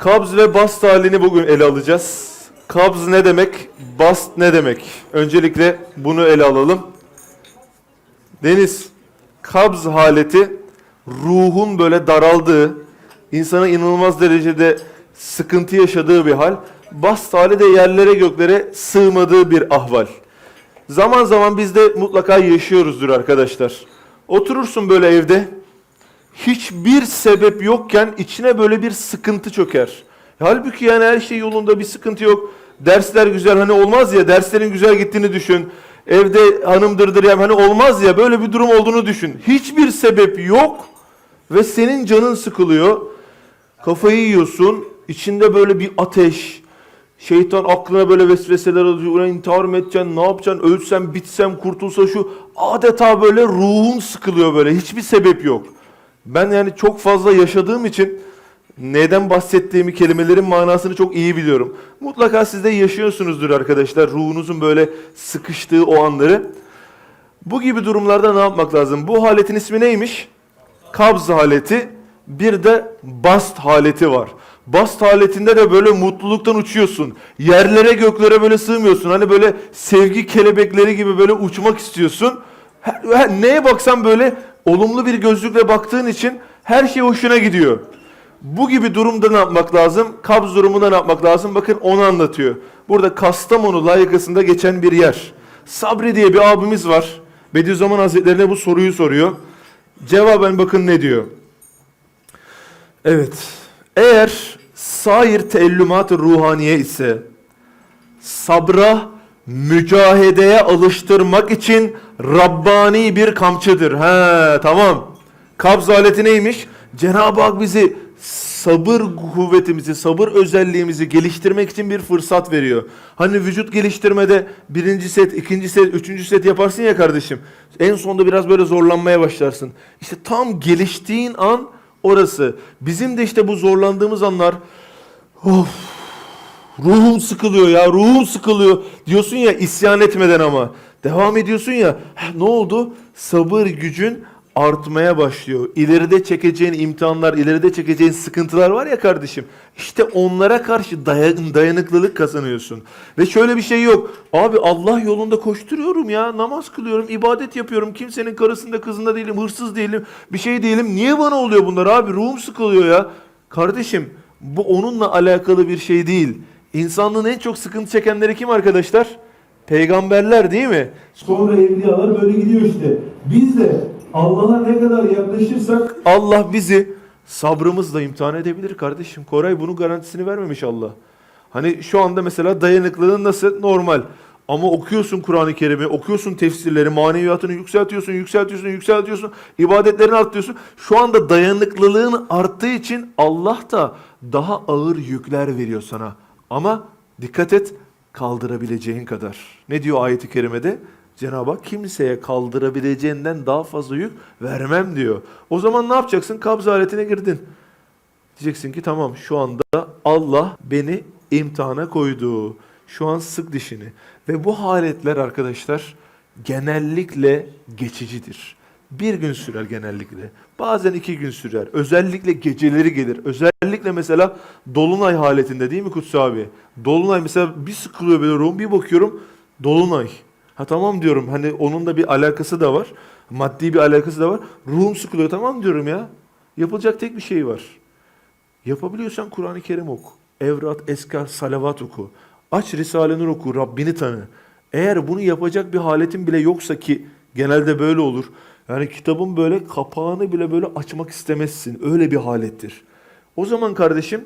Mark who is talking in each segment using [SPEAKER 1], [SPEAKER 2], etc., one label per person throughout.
[SPEAKER 1] Kabz ve bast halini bugün ele alacağız. Kabz ne demek? Bast ne demek? Öncelikle bunu ele alalım. Deniz, kabz haleti ruhun böyle daraldığı, insana inanılmaz derecede sıkıntı yaşadığı bir hal. Bast hali de yerlere göklere sığmadığı bir ahval. Zaman zaman biz de mutlaka yaşıyoruzdur arkadaşlar. Oturursun böyle evde, hiçbir sebep yokken içine böyle bir sıkıntı çöker. Halbuki yani her şey yolunda bir sıkıntı yok. Dersler güzel hani olmaz ya derslerin güzel gittiğini düşün. Evde hanımdırdır ya hani olmaz ya böyle bir durum olduğunu düşün. Hiçbir sebep yok ve senin canın sıkılıyor. Kafayı yiyorsun. içinde böyle bir ateş. Şeytan aklına böyle vesveseler alıyor. Ulan intihar mı edeceksin? Ne yapacaksın? Ölsem, bitsem, kurtulsa şu. Adeta böyle ruhun sıkılıyor böyle. Hiçbir sebep yok. Ben yani çok fazla yaşadığım için neden bahsettiğimi, kelimelerin manasını çok iyi biliyorum. Mutlaka siz de yaşıyorsunuzdur arkadaşlar. Ruhunuzun böyle sıkıştığı o anları. Bu gibi durumlarda ne yapmak lazım? Bu haletin ismi neymiş? Kabz haleti. Bir de bast haleti var. Bast haletinde de böyle mutluluktan uçuyorsun. Yerlere göklere böyle sığmıyorsun. Hani böyle sevgi kelebekleri gibi böyle uçmak istiyorsun. Her- her- neye baksan böyle olumlu bir gözlükle baktığın için her şey hoşuna gidiyor. Bu gibi durumda ne yapmak lazım? Kabz durumunda ne yapmak lazım? Bakın onu anlatıyor. Burada Kastamonu layıkasında geçen bir yer. Sabri diye bir abimiz var. Bediüzzaman Hazretlerine bu soruyu soruyor. Cevaben bakın ne diyor. Evet. Eğer sair teellümat ruhaniye ise sabra, mücahedeye alıştırmak için Rabbani bir kamçıdır. He tamam. Kabz aleti neymiş? Cenab-ı Hak bizi sabır kuvvetimizi, sabır özelliğimizi geliştirmek için bir fırsat veriyor. Hani vücut geliştirmede birinci set, ikinci set, üçüncü set yaparsın ya kardeşim. En sonunda biraz böyle zorlanmaya başlarsın. İşte tam geliştiğin an orası. Bizim de işte bu zorlandığımız anlar of Ruhum sıkılıyor ya, ruhum sıkılıyor. Diyorsun ya isyan etmeden ama. Devam ediyorsun ya. "Heh, Ne oldu? Sabır gücün artmaya başlıyor. İleride çekeceğin imtihanlar, ileride çekeceğin sıkıntılar var ya kardeşim. İşte onlara karşı dayan- dayanıklılık kazanıyorsun. Ve şöyle bir şey yok. Abi Allah yolunda koşturuyorum ya. Namaz kılıyorum, ibadet yapıyorum. Kimsenin karısında kızında değilim, hırsız değilim, bir şey değilim. Niye bana oluyor bunlar abi? Ruhum sıkılıyor ya. Kardeşim bu onunla alakalı bir şey değil. İnsanlığın en çok sıkıntı çekenleri kim arkadaşlar? Peygamberler değil mi?
[SPEAKER 2] Sonra evliyalar böyle gidiyor işte. Biz de Allah'a ne kadar yaklaşırsak
[SPEAKER 1] Allah bizi sabrımızla imtihan edebilir kardeşim. Koray bunun garantisini vermemiş Allah. Hani şu anda mesela dayanıklılığın nasıl? Normal. Ama okuyorsun Kur'an-ı Kerim'i, okuyorsun tefsirleri, maneviyatını yükseltiyorsun, yükseltiyorsun, yükseltiyorsun, ibadetlerini arttırıyorsun. Şu anda dayanıklılığın arttığı için Allah da daha ağır yükler veriyor sana. Ama dikkat et kaldırabileceğin kadar. Ne diyor ayeti kerimede? Cenab-ı Hak kimseye kaldırabileceğinden daha fazla yük vermem diyor. O zaman ne yapacaksın? Kabz aletine girdin. Diyeceksin ki tamam şu anda Allah beni imtihana koydu. Şu an sık dişini. Ve bu haletler arkadaşlar genellikle geçicidir. Bir gün sürer genellikle. Bazen iki gün sürer. Özellikle geceleri gelir. Özellikle mesela Dolunay haletinde değil mi Kutsu abi? Dolunay mesela bir sıkılıyor böyle ruhum bir bakıyorum Dolunay. Ha tamam diyorum hani onun da bir alakası da var. Maddi bir alakası da var. Ruhum sıkılıyor tamam diyorum ya. Yapılacak tek bir şey var. Yapabiliyorsan Kur'an-ı Kerim oku. Evrat, eskar, salavat oku. Aç Risale-i Nur oku, Rabbini tanı. Eğer bunu yapacak bir haletin bile yoksa ki genelde böyle olur. Yani kitabın böyle kapağını bile böyle açmak istemezsin. Öyle bir halettir. O zaman kardeşim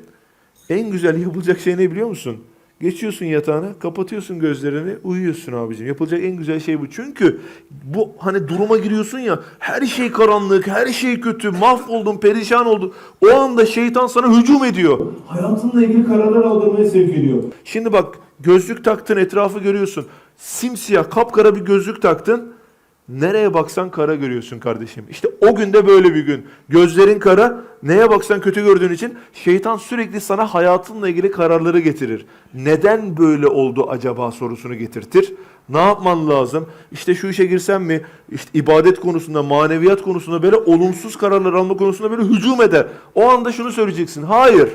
[SPEAKER 1] en güzel yapılacak şey ne biliyor musun? Geçiyorsun yatağına, kapatıyorsun gözlerini, uyuyorsun abicim. Yapılacak en güzel şey bu. Çünkü bu hani duruma giriyorsun ya, her şey karanlık, her şey kötü, mahvoldun, perişan oldun. O anda şeytan sana hücum ediyor.
[SPEAKER 2] hayatınla ilgili kararlar aldırmaya sevk ediyor.
[SPEAKER 1] Şimdi bak gözlük taktın etrafı görüyorsun. Simsiyah kapkara bir gözlük taktın. Nereye baksan kara görüyorsun kardeşim. İşte o günde böyle bir gün. Gözlerin kara, neye baksan kötü gördüğün için şeytan sürekli sana hayatınla ilgili kararları getirir. Neden böyle oldu acaba sorusunu getirtir. Ne yapman lazım? İşte şu işe girsem mi? İşte ibadet konusunda, maneviyat konusunda böyle olumsuz kararlar alma konusunda böyle hücum eder. O anda şunu söyleyeceksin. Hayır.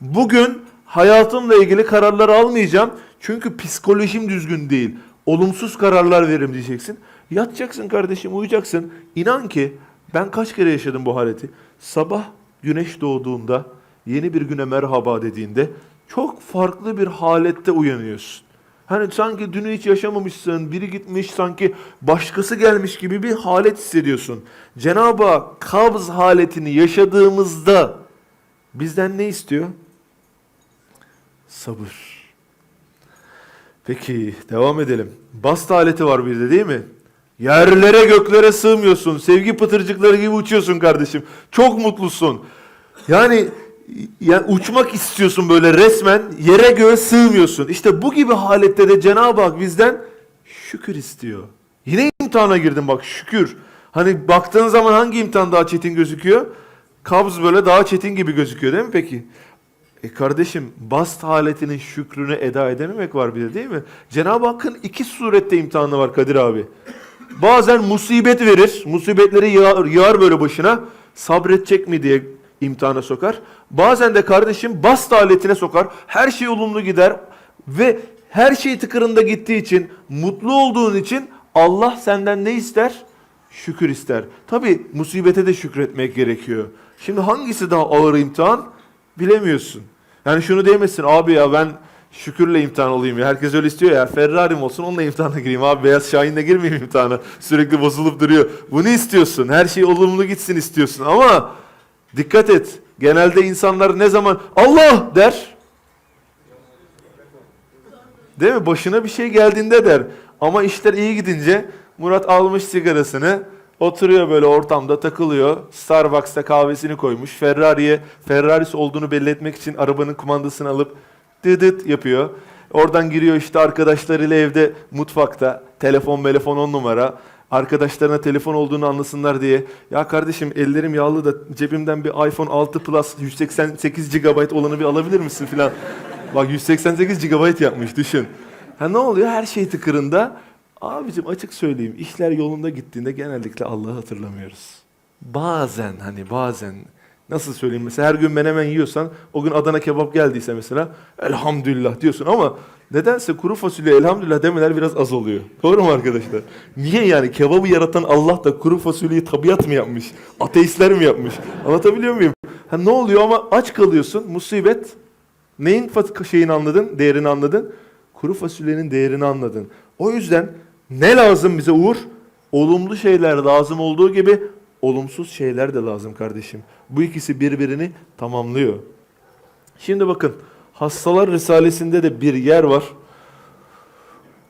[SPEAKER 1] Bugün hayatımla ilgili kararlar almayacağım. Çünkü psikolojim düzgün değil. Olumsuz kararlar veririm diyeceksin. Yatacaksın kardeşim, uyuyacaksın. İnan ki ben kaç kere yaşadım bu haleti. Sabah güneş doğduğunda, yeni bir güne merhaba dediğinde çok farklı bir halette uyanıyorsun. Hani sanki dünü hiç yaşamamışsın, biri gitmiş sanki başkası gelmiş gibi bir halet hissediyorsun. Cenab-ı Hak kabz haletini yaşadığımızda bizden ne istiyor? Sabır. Peki devam edelim. Bast aleti var bir de değil mi? Yerlere göklere sığmıyorsun. Sevgi pıtırcıkları gibi uçuyorsun kardeşim. Çok mutlusun. Yani yani uçmak istiyorsun böyle resmen yere göğe sığmıyorsun. İşte bu gibi halette de Cenab-ı Hak bizden şükür istiyor. Yine imtihana girdim bak şükür. Hani baktığın zaman hangi imtihan daha çetin gözüküyor? Kabz böyle daha çetin gibi gözüküyor değil mi peki? E kardeşim bast haletinin şükrünü eda edememek var bir de değil mi? Cenab-ı Hakk'ın iki surette imtihanı var Kadir abi. Bazen musibet verir, musibetleri yağar, yağar böyle başına. Sabredecek mi diye imtihana sokar. Bazen de kardeşim bast aletine sokar. Her şey olumlu gider ve her şey tıkırında gittiği için, mutlu olduğun için Allah senden ne ister? Şükür ister. Tabi musibete de şükretmek gerekiyor. Şimdi hangisi daha ağır imtihan? Bilemiyorsun. Yani şunu diyemezsin abi ya ben şükürle imtihan olayım ya. Herkes öyle istiyor ya. Ferrari'm olsun onunla imtihana gireyim abi. Beyaz Şahin'le girmeyeyim imtihana. Sürekli bozulup duruyor. Bunu istiyorsun. Her şey olumlu gitsin istiyorsun. Ama dikkat et. Genelde insanlar ne zaman Allah der. Değil mi? Başına bir şey geldiğinde der. Ama işler iyi gidince Murat almış sigarasını, oturuyor böyle ortamda takılıyor. Starbucks'ta kahvesini koymuş. Ferrari'ye Ferrari'si olduğunu belli etmek için arabanın kumandasını alıp dıdıt yapıyor. Oradan giriyor işte arkadaşlarıyla evde mutfakta. Telefon, telefon on numara. Arkadaşlarına telefon olduğunu anlasınlar diye. Ya kardeşim ellerim yağlı da cebimden bir iPhone 6 Plus 188 GB olanı bir alabilir misin filan. Bak 188 GB yapmış düşün. Ha ne oluyor? Her şey tıkırında. Abicim açık söyleyeyim. işler yolunda gittiğinde genellikle Allah'ı hatırlamıyoruz. Bazen hani bazen nasıl söyleyeyim mesela her gün menemen yiyorsan o gün Adana kebap geldiyse mesela elhamdülillah diyorsun ama nedense kuru fasulye elhamdülillah demeler biraz az oluyor. Doğru mu arkadaşlar? Niye yani kebabı yaratan Allah da kuru fasulyeyi tabiat mı yapmış? Ateistler mi yapmış? Anlatabiliyor muyum? Ha ne oluyor ama aç kalıyorsun musibet Neyin şeyini anladın, değerini anladın? Kuru fasulyenin değerini anladın. O yüzden ne lazım bize Uğur? Olumlu şeyler lazım olduğu gibi olumsuz şeyler de lazım kardeşim. Bu ikisi birbirini tamamlıyor. Şimdi bakın Hastalar Risalesi'nde de bir yer var.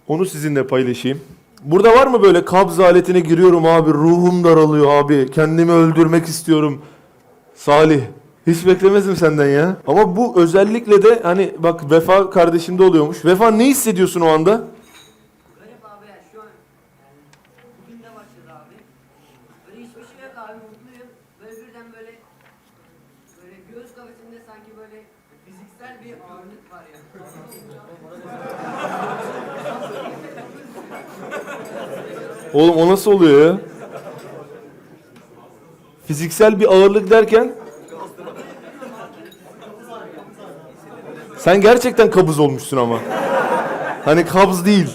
[SPEAKER 1] Onu sizinle paylaşayım. Burada var mı böyle kabz aletine giriyorum abi ruhum daralıyor abi kendimi öldürmek istiyorum. Salih hiç beklemezdim senden ya. Ama bu özellikle de hani bak Vefa kardeşimde oluyormuş. Vefa ne hissediyorsun o anda?
[SPEAKER 3] Garip abi ya şu an yani bugün de başladı abi. Böyle hiçbir şey yok abi mutluyum. Böyle birden böyle böyle göğüs kafesinde sanki böyle fiziksel bir ağırlık var ya.
[SPEAKER 1] Oğlum o nasıl oluyor ya? Fiziksel bir ağırlık derken? Sen gerçekten kabız olmuşsun ama. Hani kabz değil.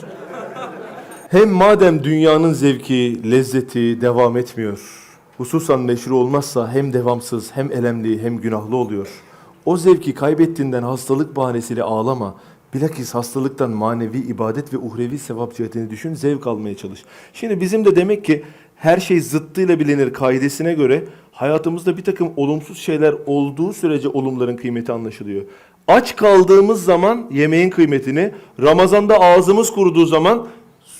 [SPEAKER 1] Hem madem dünyanın zevki, lezzeti devam etmiyor, hususan meşru olmazsa hem devamsız, hem elemli, hem günahlı oluyor. O zevki kaybettiğinden hastalık bahanesiyle ağlama. Bilakis hastalıktan manevi ibadet ve uhrevi sevap cihetini düşün, zevk almaya çalış. Şimdi bizim de demek ki her şey zıttıyla bilinir kaidesine göre hayatımızda bir takım olumsuz şeyler olduğu sürece olumların kıymeti anlaşılıyor. Aç kaldığımız zaman yemeğin kıymetini, Ramazan'da ağzımız kuruduğu zaman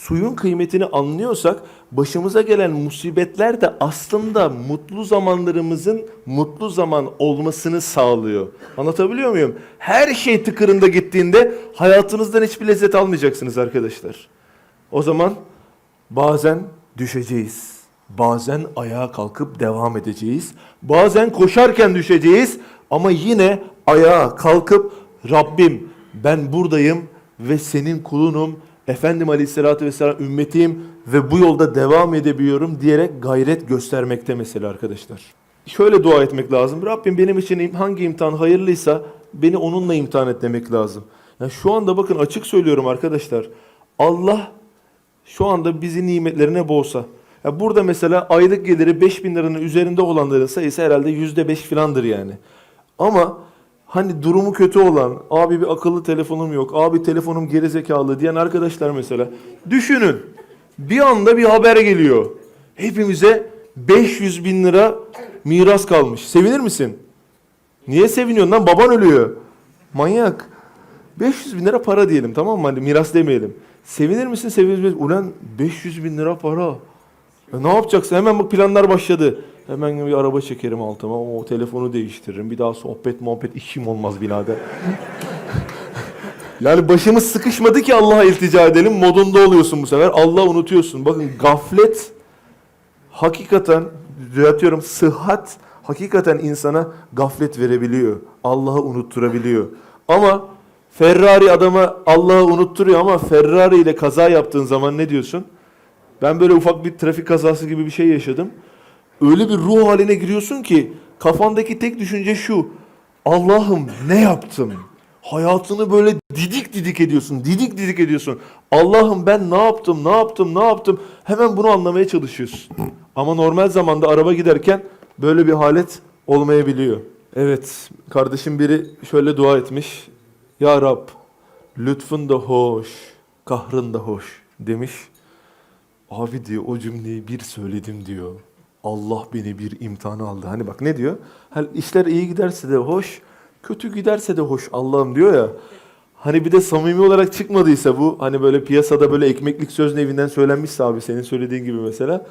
[SPEAKER 1] suyun kıymetini anlıyorsak başımıza gelen musibetler de aslında mutlu zamanlarımızın mutlu zaman olmasını sağlıyor. Anlatabiliyor muyum? Her şey tıkırında gittiğinde hayatınızdan hiçbir lezzet almayacaksınız arkadaşlar. O zaman bazen düşeceğiz. Bazen ayağa kalkıp devam edeceğiz. Bazen koşarken düşeceğiz ama yine ayağa kalkıp Rabbim ben buradayım ve senin kulunum. Efendim Aleyhisselatü Vesselam ümmetiyim ve bu yolda devam edebiliyorum diyerek gayret göstermekte mesela arkadaşlar. Şöyle dua etmek lazım. Rabbim benim için hangi imtihan hayırlıysa beni onunla imtihan et demek lazım. Ya şu anda bakın açık söylüyorum arkadaşlar. Allah şu anda bizi nimetlerine boğsa. Ya burada mesela aylık geliri 5000 liranın üzerinde olanların sayısı herhalde %5 filandır yani. Ama hani durumu kötü olan, abi bir akıllı telefonum yok, abi telefonum gerizekalı diyen arkadaşlar mesela. Düşünün bir anda bir haber geliyor. Hepimize 500 bin lira miras kalmış. Sevinir misin? Niye seviniyorsun lan? Baban ölüyor. Manyak. 500 bin lira para diyelim tamam mı? Hani miras demeyelim. Sevinir misin sevinir misin? Ulan 500 bin lira para. Ya ne yapacaksın? Hemen bak planlar başladı. Hemen bir araba çekerim altıma. O telefonu değiştiririm. Bir daha sohbet muhabbet işim olmaz birader. yani başımız sıkışmadı ki Allah'a iltica edelim. Modunda oluyorsun bu sefer. Allah unutuyorsun. Bakın gaflet hakikaten düzeltiyorum sıhhat hakikaten insana gaflet verebiliyor. Allah'ı unutturabiliyor. Ama Ferrari adama Allah'ı unutturuyor ama Ferrari ile kaza yaptığın zaman ne diyorsun? Ben böyle ufak bir trafik kazası gibi bir şey yaşadım. Öyle bir ruh haline giriyorsun ki kafandaki tek düşünce şu. Allah'ım ne yaptım? Hayatını böyle didik didik ediyorsun. Didik didik ediyorsun. Allah'ım ben ne yaptım? Ne yaptım? Ne yaptım? Hemen bunu anlamaya çalışıyorsun. Ama normal zamanda araba giderken böyle bir halet olmayabiliyor. Evet, kardeşim biri şöyle dua etmiş. Ya Rab, lütfun da hoş, kahrın da hoş demiş. Abi diyor o cümleyi bir söyledim diyor. Allah beni bir imtihana aldı. Hani bak ne diyor? Hani işler iyi giderse de hoş, kötü giderse de hoş Allah'ım diyor ya. Hani bir de samimi olarak çıkmadıysa bu hani böyle piyasada böyle ekmeklik söz nevinden söylenmişse abi senin söylediğin gibi mesela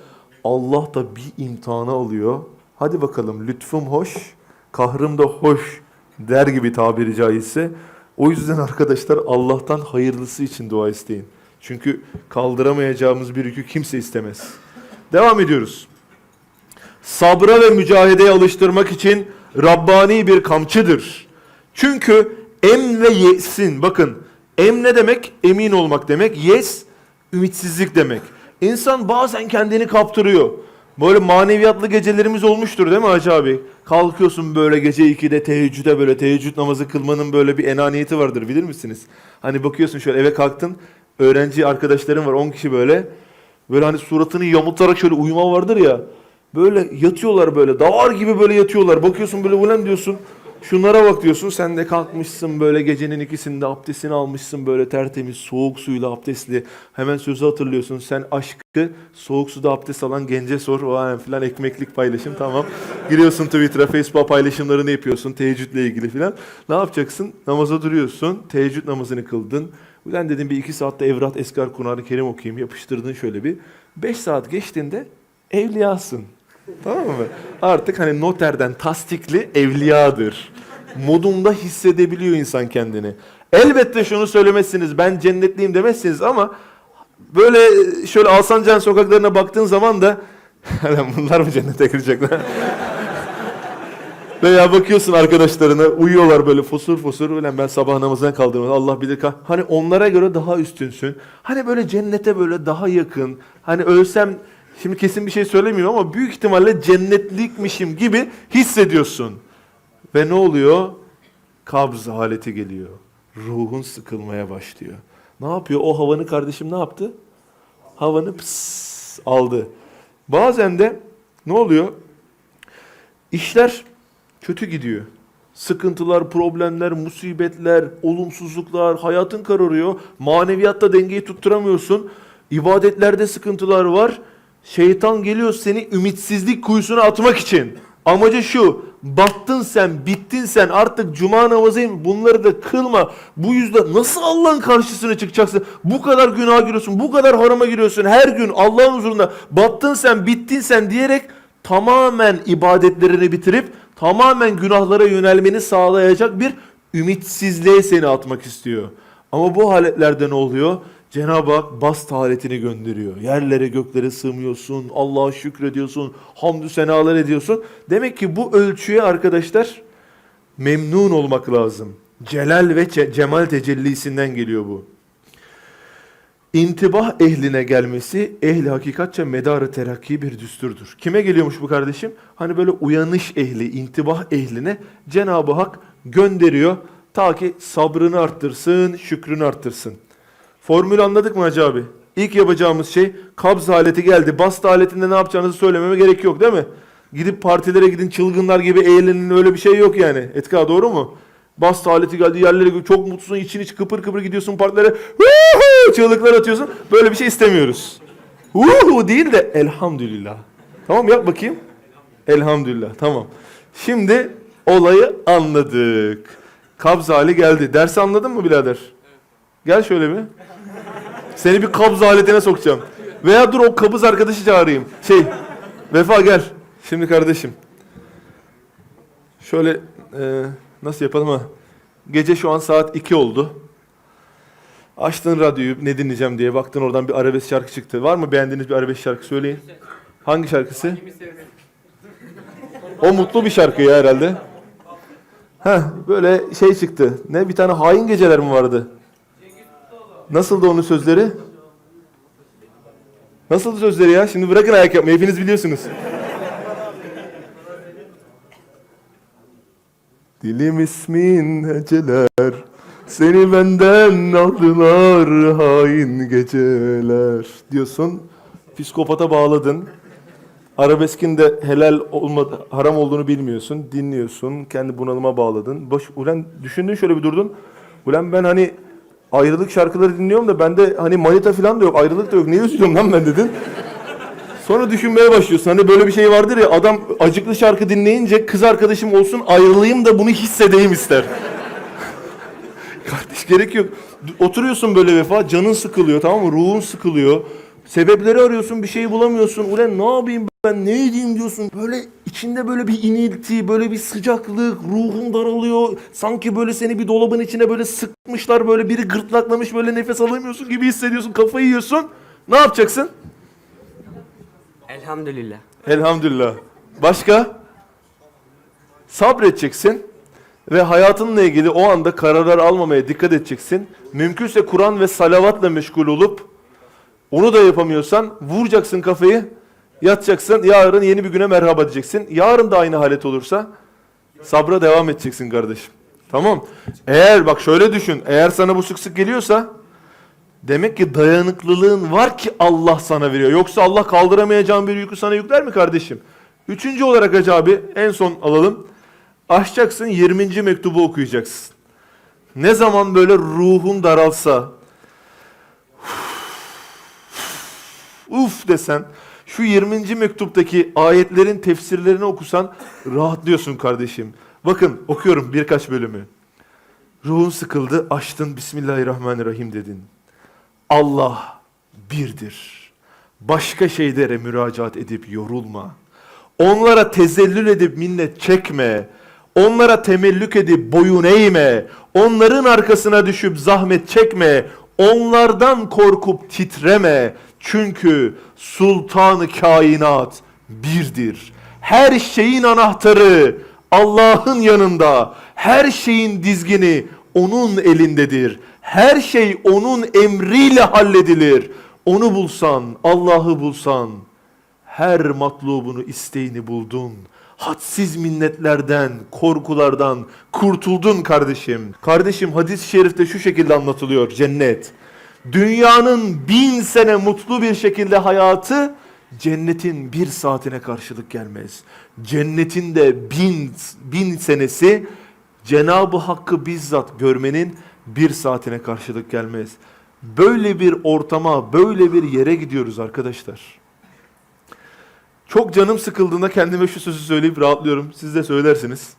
[SPEAKER 1] Allah da bir imtihana alıyor. Hadi bakalım lütfum hoş, kahrım da hoş der gibi tabiri caizse. O yüzden arkadaşlar Allah'tan hayırlısı için dua isteyin. Çünkü kaldıramayacağımız bir yükü kimse istemez. Devam ediyoruz. Sabra ve mücadeleye alıştırmak için Rabbani bir kamçıdır. Çünkü em ve yesin. Bakın em ne demek? Emin olmak demek. Yes ümitsizlik demek. İnsan bazen kendini kaptırıyor. Böyle maneviyatlı gecelerimiz olmuştur değil mi Hacı abi? Kalkıyorsun böyle gece 2'de teheccüde böyle teheccüd namazı kılmanın böyle bir enaniyeti vardır bilir misiniz? Hani bakıyorsun şöyle eve kalktın öğrenci arkadaşlarım var 10 kişi böyle. Böyle hani suratını yamultarak şöyle uyuma vardır ya. Böyle yatıyorlar böyle dağar gibi böyle yatıyorlar. Bakıyorsun böyle ulan diyorsun. Şunlara bak diyorsun. Sen de kalkmışsın böyle gecenin ikisinde abdestini almışsın böyle tertemiz soğuk suyla abdestli. Hemen sözü hatırlıyorsun. Sen aşkı soğuk suda abdest alan gence sor. O filan ekmeklik paylaşım tamam. Giriyorsun Twitter'a, Facebook'a paylaşımlarını yapıyorsun. Teheccüdle ilgili filan. Ne yapacaksın? Namaza duruyorsun. Teheccüd namazını kıldın. Ulan dedim bir iki saatte Evrat Eskar Kur'an-ı Kerim okuyayım. Yapıştırdın şöyle bir. Beş saat geçtiğinde evliyasın. Tamam mı? Artık hani noterden tasdikli evliyadır. Modunda hissedebiliyor insan kendini. Elbette şunu söylemezsiniz, ben cennetliyim demezsiniz ama böyle şöyle Alsancak'ın sokaklarına baktığın zaman da "Lan bunlar mı cennete girecekler? Veya bakıyorsun arkadaşlarına uyuyorlar böyle fosur fosur. Ulan ben sabah namazına kaldırmadım. Allah bilir. ka-" Hani onlara göre daha üstünsün. Hani böyle cennete böyle daha yakın. Hani ölsem şimdi kesin bir şey söylemiyorum ama büyük ihtimalle cennetlikmişim gibi hissediyorsun. Ve ne oluyor? Kabz haleti geliyor. Ruhun sıkılmaya başlıyor. Ne yapıyor? O havanı kardeşim ne yaptı? Havanı pıs aldı. Bazen de ne oluyor? İşler kötü gidiyor. Sıkıntılar, problemler, musibetler, olumsuzluklar, hayatın kararıyor. Maneviyatta dengeyi tutturamıyorsun. İbadetlerde sıkıntılar var. Şeytan geliyor seni ümitsizlik kuyusuna atmak için. Amacı şu, battın sen, bittin sen, artık cuma namazıyım, bunları da kılma. Bu yüzden nasıl Allah'ın karşısına çıkacaksın? Bu kadar günah giriyorsun, bu kadar harama giriyorsun, her gün Allah'ın huzurunda battın sen, bittin sen diyerek tamamen ibadetlerini bitirip tamamen günahlara yönelmeni sağlayacak bir ümitsizliğe seni atmak istiyor. Ama bu haletlerde ne oluyor? Cenab-ı Hak bast haletini gönderiyor. Yerlere göklere sığmıyorsun. Allah'a şükrediyorsun. Hamdü senalar ediyorsun. Demek ki bu ölçüye arkadaşlar memnun olmak lazım. Celal ve ce- cemal tecellisinden geliyor bu. İntibah ehline gelmesi ehli hakikatçe medarı terakki bir düsturdur. Kime geliyormuş bu kardeşim? Hani böyle uyanış ehli, intibah ehline Cenab-ı Hak gönderiyor. Ta ki sabrını arttırsın, şükrünü arttırsın. Formülü anladık mı Hacı abi? İlk yapacağımız şey kabz aleti geldi. Bast aletinde ne yapacağınızı söylememe gerek yok değil mi? Gidip partilere gidin çılgınlar gibi eğlenin öyle bir şey yok yani. Etka doğru mu? Bast aleti geldi yerlere çok mutlusun için iç kıpır kıpır gidiyorsun partilere "Huhu!" çığlıklar atıyorsun. Böyle bir şey istemiyoruz. Uhu değil de elhamdülillah. Tamam yap bakayım. Elhamdülillah tamam. Şimdi olayı anladık. Kabz hali geldi. Dersi anladın mı birader? Gel şöyle bir. Seni bir kabz aletine sokacağım. Veya dur o kabız arkadaşı çağırayım. Şey, Vefa gel. Şimdi kardeşim. Şöyle e, nasıl yapalım ha? Gece şu an saat 2 oldu. Açtın radyoyu ne dinleyeceğim diye baktın oradan bir arabesk şarkı çıktı. Var mı beğendiğiniz bir arabesk şarkı söyleyin. Hangi şarkısı? O mutlu bir şarkı ya herhalde. Heh, böyle şey çıktı. Ne bir tane hain geceler mi vardı? Nasıldı onun sözleri? Nasıldı sözleri ya? Şimdi bırakın ayak yapmayı. Hepiniz biliyorsunuz. Dilim ismin heceler Seni benden aldılar hain geceler diyorsun. Psikopata bağladın. Arabeskin de helal olmadı, haram olduğunu bilmiyorsun. Dinliyorsun. Kendi bunalıma bağladın. Boş, ulan düşündün şöyle bir durdun. Ulan ben hani ayrılık şarkıları dinliyorum da bende hani manita falan da yok. Ayrılık da yok. Niye üzülüyorum lan ben dedin. Sonra düşünmeye başlıyorsun. Hani böyle bir şey vardır ya adam acıklı şarkı dinleyince kız arkadaşım olsun ayrılayım da bunu hissedeyim ister. Kardeş gerek yok. Oturuyorsun böyle vefa canın sıkılıyor tamam mı? Ruhun sıkılıyor. Sebepleri arıyorsun bir şey bulamıyorsun. Ulan ne yapayım ben ne edeyim diyorsun. Böyle içinde böyle bir inilti, böyle bir sıcaklık, ruhun daralıyor. Sanki böyle seni bir dolabın içine böyle sıkmışlar böyle biri gırtlaklamış böyle nefes alamıyorsun gibi hissediyorsun. Kafayı yiyorsun. Ne yapacaksın?
[SPEAKER 3] Elhamdülillah.
[SPEAKER 1] Elhamdülillah. Başka? Sabredeceksin ve hayatınla ilgili o anda kararlar almamaya dikkat edeceksin. Mümkünse Kur'an ve salavatla meşgul olup onu da yapamıyorsan vuracaksın kafayı, yatacaksın. Yarın yeni bir güne merhaba diyeceksin. Yarın da aynı halet olursa sabra devam edeceksin kardeşim. Tamam. Eğer bak şöyle düşün. Eğer sana bu sık sık geliyorsa Demek ki dayanıklılığın var ki Allah sana veriyor. Yoksa Allah kaldıramayacağın bir yükü sana yükler mi kardeşim? Üçüncü olarak Hacı abi en son alalım. Açacaksın 20. mektubu okuyacaksın. Ne zaman böyle ruhun daralsa uf desen şu 20. mektuptaki ayetlerin tefsirlerini okusan rahatlıyorsun kardeşim. Bakın okuyorum birkaç bölümü. Ruhun sıkıldı açtın Bismillahirrahmanirrahim dedin. Allah birdir. Başka şeylere müracaat edip yorulma. Onlara tezellül edip minnet çekme. Onlara temellük edip boyun eğme. Onların arkasına düşüp zahmet çekme. Onlardan korkup titreme. Çünkü sultanı kainat birdir. Her şeyin anahtarı Allah'ın yanında. Her şeyin dizgini onun elindedir. Her şey onun emriyle halledilir. Onu bulsan, Allah'ı bulsan, her matlubunu, isteğini buldun. Hadsiz minnetlerden, korkulardan kurtuldun kardeşim. Kardeşim hadis-i şerifte şu şekilde anlatılıyor cennet. Dünyanın bin sene mutlu bir şekilde hayatı cennetin bir saatine karşılık gelmez. Cennetin de bin, bin senesi Cenab-ı Hakk'ı bizzat görmenin bir saatine karşılık gelmez. Böyle bir ortama, böyle bir yere gidiyoruz arkadaşlar. Çok canım sıkıldığında kendime şu sözü söyleyip rahatlıyorum. Siz de söylersiniz.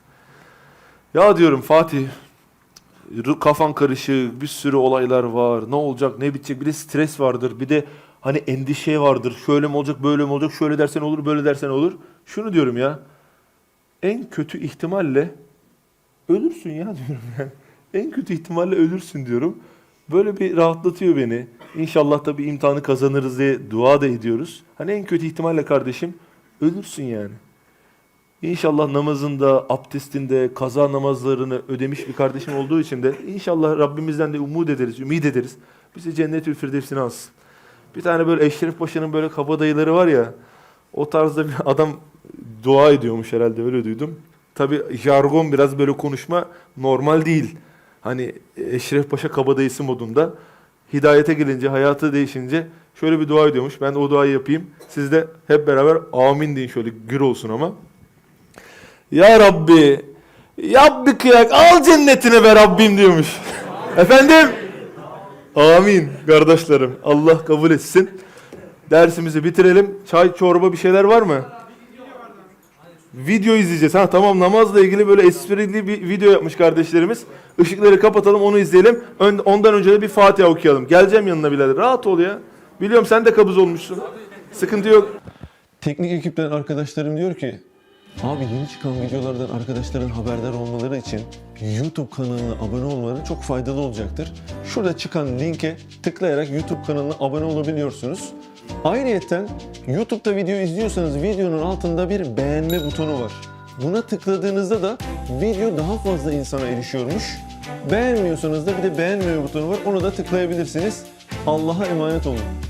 [SPEAKER 1] Ya diyorum Fatih, kafan karışık, bir sürü olaylar var. Ne olacak, ne bitecek? Bir de stres vardır. Bir de hani endişe vardır. Şöyle mi olacak, böyle mi olacak? Şöyle dersen olur, böyle dersen olur. Şunu diyorum ya. En kötü ihtimalle ölürsün ya diyorum. En kötü ihtimalle ölürsün diyorum. Böyle bir rahatlatıyor beni. İnşallah da bir imtihanı kazanırız diye dua da ediyoruz. Hani en kötü ihtimalle kardeşim ölürsün yani. İnşallah namazında, abdestinde, kaza namazlarını ödemiş bir kardeşim olduğu için de inşallah Rabbimizden de umut ederiz, ümit ederiz. Bizi cennet-ül firdevsine alsın. Bir tane böyle Eşref Paşa'nın böyle kabadayıları var ya, o tarzda bir adam dua ediyormuş herhalde öyle duydum. tabi jargon biraz böyle konuşma normal değil. Hani Eşref Paşa kabadayısı modunda. Hidayete gelince, hayatı değişince şöyle bir dua ediyormuş. Ben de o duayı yapayım. Siz de hep beraber amin deyin şöyle gür olsun ama. Ya Rabbi, yap bir kıyak, al cennetine be Rabbim diyormuş. Efendim? Amin kardeşlerim. Allah kabul etsin. Dersimizi bitirelim. Çay, çorba bir şeyler var mı? Video izleyeceğiz. Ha tamam namazla ilgili böyle esprili bir video yapmış kardeşlerimiz. Işıkları kapatalım onu izleyelim. Ön- ondan önce de bir Fatiha okuyalım. Geleceğim yanına birader. Rahat ol ya. Biliyorum sen de kabız olmuşsun. Sıkıntı yok.
[SPEAKER 4] Teknik ekipten arkadaşlarım diyor ki Abi yeni çıkan videolardan arkadaşların haberdar olmaları için YouTube kanalına abone olmaları çok faydalı olacaktır. Şurada çıkan linke tıklayarak YouTube kanalına abone olabiliyorsunuz. Ayrıyeten YouTube'da video izliyorsanız videonun altında bir beğenme butonu var. Buna tıkladığınızda da video daha fazla insana erişiyormuş. Beğenmiyorsanız da bir de beğenmeme butonu var. Onu da tıklayabilirsiniz. Allah'a emanet olun.